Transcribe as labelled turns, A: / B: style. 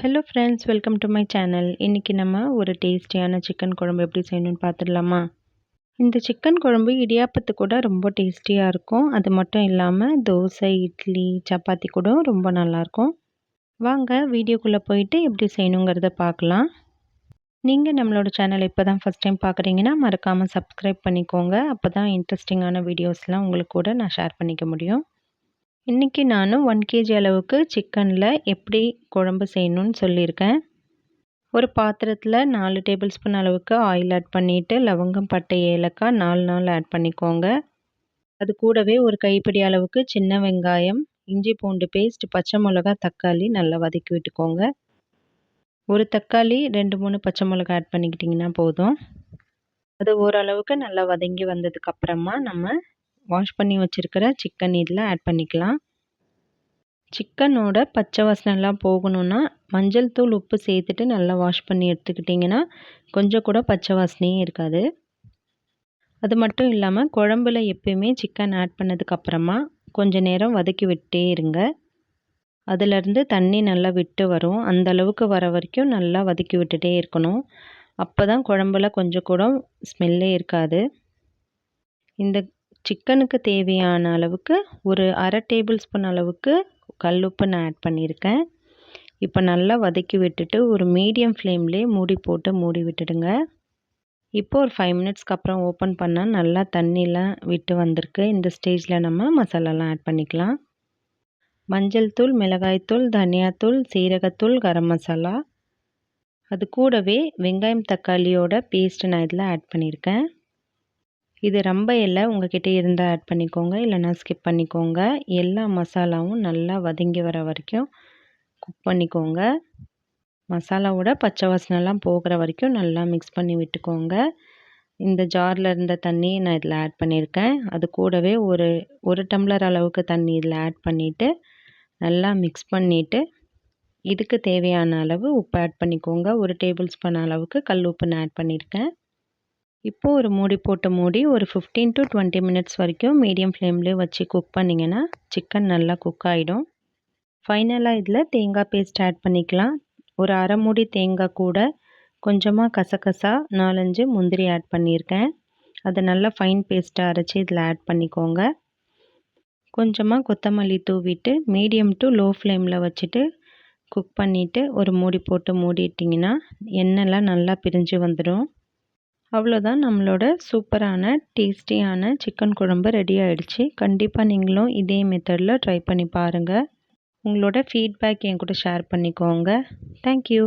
A: Hello friends welcome to my channel இன்றைக்கி நம்ம ஒரு டேஸ்டியான சிக்கன் குழம்பு எப்படி செய்யணும்னு பார்த்துடலாமா? இந்த சிக்கன் குழம்பு இடியாப்பத்து கூட ரொம்ப டேஸ்டியாக இருக்கும். அது மட்டும் இல்லாமல் தோசை இட்லி சப்பாத்தி கூட ரொம்ப நல்லாயிருக்கும். வாங்க வீடியோக்குள்ளே போயிட்டு எப்படி செய்யணுங்கிறத பார்க்கலாம். நீங்கள் நம்மளோட சேனல் இப்போ தான் ஃபஸ்ட் டைம் பார்க்குறீங்கன்னா மறக்காமல் சப்ஸ்கிரைப் பண்ணிக்கோங்க. அப்போ தான் இன்ட்ரெஸ்டிங்கான வீடியோஸ்லாம் உங்களுக்கு கூட நான் ஷேர் பண்ணிக்க முடியும். இன்றைக்கி நான் ஒன் கேஜி அளவுக்கு சிக்கனில் எப்படி குழம்பு செய்யணும்னு சொல்லியிருக்கேன். ஒரு பாத்திரத்தில் நாலு டேபிள் ஸ்பூன் அளவுக்கு ஆயில் ஆட் பண்ணிவிட்டு லவங்கம் பட்டை ஏலக்காய் நாலு நாள் ஆட் பண்ணிக்கோங்க. அது கூடவே ஒரு கைப்பிடி அளவுக்கு சின்ன வெங்காயம் இஞ்சி பூண்டு பேஸ்ட் பச்சை மிளகா தக்காளி நல்லா வதக்கி விட்டுக்கோங்க. ஒரு தக்காளி ரெண்டு மூணு பச்சை மிளகா ஆட் பண்ணிக்கிட்டிங்கன்னா போதும். அது ஓரளவுக்கு நல்லா வதங்கி வந்ததுக்கப்புறமா நம்ம வாஷ் பண்ணி வச்சுருக்கிற சிக்கன் இதில் ஆட் பண்ணிக்கலாம். சிக்கனோட பச்சை வாசனைலாம் போகணுன்னா மஞ்சள் தூள் உப்பு சேர்த்துட்டு நல்லா வாஷ் பண்ணி எடுத்துக்கிட்டிங்கன்னா கொஞ்சம் கூட பச்சை வாசனையே இருக்காது. அது மட்டும் இல்லாமல் குழம்புல எப்பயுமே சிக்கன் ஆட் பண்ணதுக்கப்புறமா கொஞ்சம் நேரம் வதக்கி விட்டே இருங்க. அதிலருந்து தண்ணி நல்லா விட்டு வரும். அந்த அளவுக்கு வர வரைக்கும் நல்லா வதக்கி விட்டுட்டே இருக்கணும். அப்போ தான் குழம்புல கொஞ்சம் கூட ஸ்மெல்லே இருக்காது. இந்த சிக்கனுக்கு தேவையான அளவுக்கு ஒரு அரை டேபிள் ஸ்பூன் அளவுக்கு கல்லுப்பு நான் ஆட் பண்ணியிருக்கேன். இப்போ நல்லா வதக்கி விட்டுட்டு ஒரு மீடியம் ஃப்ளேம்லேயே மூடி போட்டு மூடி விட்டுடுங்க. இப்போ ஒரு ஃபைவ் மினிட்ஸ்க்கு அப்புறம் ஓப்பன் பண்ணால் நல்லா தண்ணிலாம் விட்டு வந்திருக்கு. இந்த ஸ்டேஜில் நம்ம மசாலாலாம் ஆட் பண்ணிக்கலாம். மஞ்சள் தூள் மிளகாய்த்தூள் தனியாத்தூள் சீரகத்தூள் கரம் மசாலா. அது கூடவே வெங்காயம் தக்காளியோட பேஸ்ட்டு நான் இதில் ஆட் பண்ணியிருக்கேன். இது ரொம்ப இல்லை உங்கள்கிட்ட இருந்தால் ஆட் பண்ணிக்கோங்க. இல்லைனா ஸ்கிப் பண்ணிக்கோங்க. எல்லா மசாலாவும் நல்லா வதங்கி வர வரைக்கும் குக் பண்ணிக்கோங்க. மசாலாவோட பச்சை வாசனைலாம் போகிற வரைக்கும் நல்லா மிக்ஸ் பண்ணி விட்டுக்கோங்க. இந்த ஜாரில் இருந்த தண்ணி நான் இதில் ஆட் பண்ணியிருக்கேன் அது கூடவே ஒரு ஒரு டம்ளர் அளவுக்கு தண்ணி இதில் ஆட் பண்ணிவிட்டு நல்லா மிக்ஸ் பண்ணிவிட்டு இதுக்கு தேவையான அளவு உப்பு ஆட் பண்ணிக்கோங்க. ஒரு டேபிள் ஸ்பூன் அளவுக்கு கல் உப்பு நான் ஆட் பண்ணியிருக்கேன் இப்போது ஒரு மூடி போட்டு மூடி ஒரு ஃபிஃப்டீன் டு டுவெண்ட்டி மினிட்ஸ் வரைக்கும் மீடியம் ஃப்ளேம்லேயே வச்சு குக் பண்ணிங்கன்னா சிக்கன் நல்லா குக் ஆகிடும் ஃபைனலாக இதில் தேங்காய் பேஸ்ட் ஆட் பண்ணிக்கலாம். ஒரு அரை மூடி தேங்காய் கூட கொஞ்சமாக கசகசா நாலஞ்சு முந்திரி ஆட் பண்ணியிருக்கேன். அதை நல்லா ஃபைன் பேஸ்ட்டாக அரைச்சி இதில் ஆட் பண்ணிக்கோங்க. கொஞ்சமாக கொத்தமல்லி தூவிட்டு மீடியம் டு லோ ஃப்ளேமில் வச்சுட்டு குக் பண்ணிவிட்டு ஒரு மூடி போட்டு மூடிட்டிங்கன்னா எண்ணெய்லாம் நல்லா பிரிஞ்சு வந்துடும். அவ்வளோதான் நம்மளோட சூப்பரான டேஸ்டியான சிக்கன் குழம்பு ரெடி ஆகிடுச்சு கண்டிப்பாக நீங்களும் இதே மெத்தடில் ட்ரை பண்ணி பாருங்கள் உங்களோட ஃபீட்பேக் என் கூட ஷேர் பண்ணிக்கோங்க தேங்க்யூ